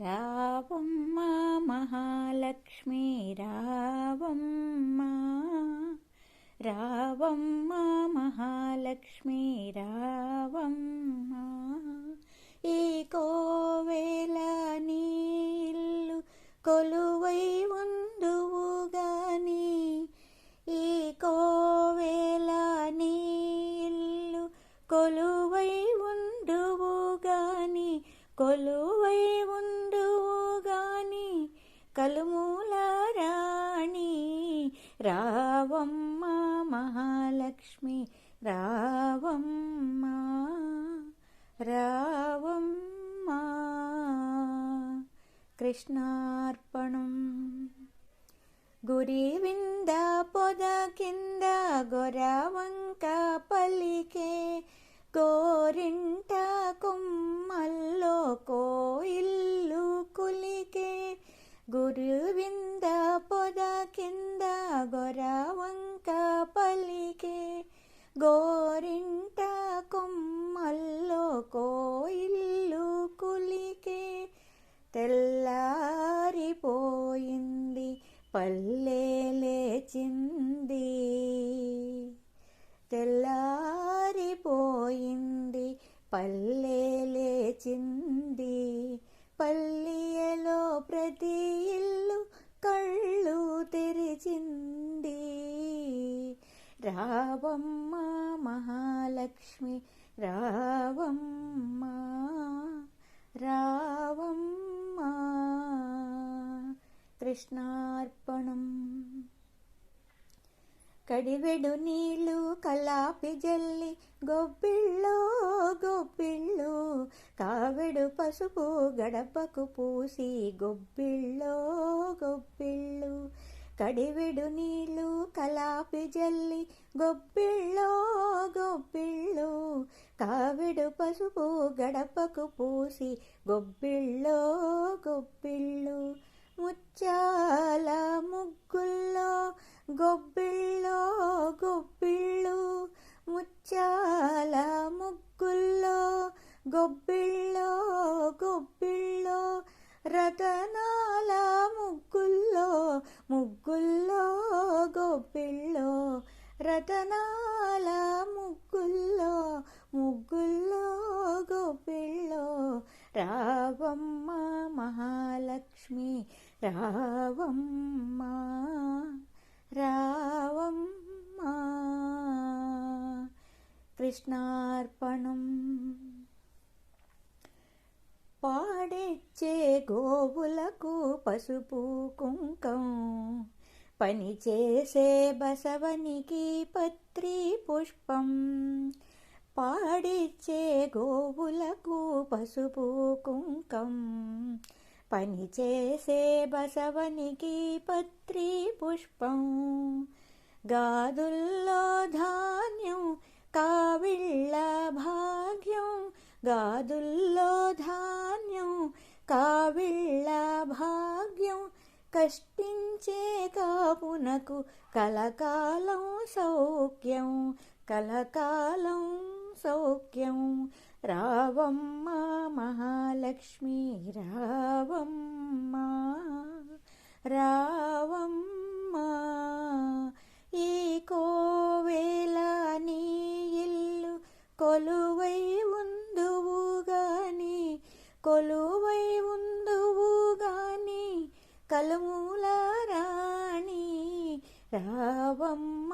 రావమ్మ మహాలక్ష్మి రావమ్మ. రావమ్మ మహాలక్ష్మి రావమ్మ. ఈ కోవేల నీళ్ళు కొలువై ఉందువు గాని ఈ కోవేల నీళ్ళు కొలువై ఉండువు గాని కొలువై కలుమూల రాణి రావమ్మ మహాలక్ష్మి రావమ్మ రావమ్మ. కృష్ణార్పణం. గురి వింద పొద కింద గొరవంక పలికే గోరిం గొర వంక పలికే గోరింట కొమ్మల్లో కోయిల్లు కులికే తెల్లారిపోయింది పల్లె లేచింది. తెల్లారిపోయింది పల్లె రావమ్మ మహాలక్ష్మి రావమ్మ రావమ్మ. కృష్ణార్పణం. కడివెడు నీళ్ళు కలాపి జల్లి గొబ్బిళ్ళు గొబ్బిళ్ళు. కావెడు పసుపు గడపకు పూసి గొబ్బిళ్ళో గొబ్బిళ్ళు. కడివిడు నీళ్ళు కలాపి జల్లి గొబ్బిళ్ళో గొబ్బిళ్ళు. కావిడు పసుపు గడపకు పూసి గొబ్బిళ్ళో గొబ్బిళ్ళు. ముచ్చాల ముగ్గుల్లో గొబ్బిళ్ళో గొబ్బిళ్ళు. ముచ్చాల ముగ్గుల్లో గొబ్బిళ్ళో గొబ్బిళ్ళో. రతనాల ముగ్గుల్లో ముగ్గుల్లో గొబ్బిళ్ళో రతనాల ముగ్గుల్లో ముగ్గుల్లో గొబ్బిళ్ళో రావమ్మ మహాలక్ష్మి రావమ్మ రావమ్మ. కృష్ణార్పణం పాడెచ్చే గోవులకు పసుపు కుంకం. పని చేసే బసవనికి పత్రి పుష్పం. పాడిచ్చే గోవులకు పసుపు కుంకం. పని చేసే బసవనికి పత్రి పుష్పం. గాదుల్లో ధాన్యం కావిళ్ళ భాగ్యం. గాదుల్లో ధాన్యం కావిళ్ళ భాగ్యం కష్టించే కాపునకు కలకాలం సౌఖ్యం కలకాలం సౌఖ్యం. రావమ్మ మహాలక్ష్మి రావమ్మ రావమ్మ. కొలువై ఉందువు గాని కలుమూల రాణి రావమ్మ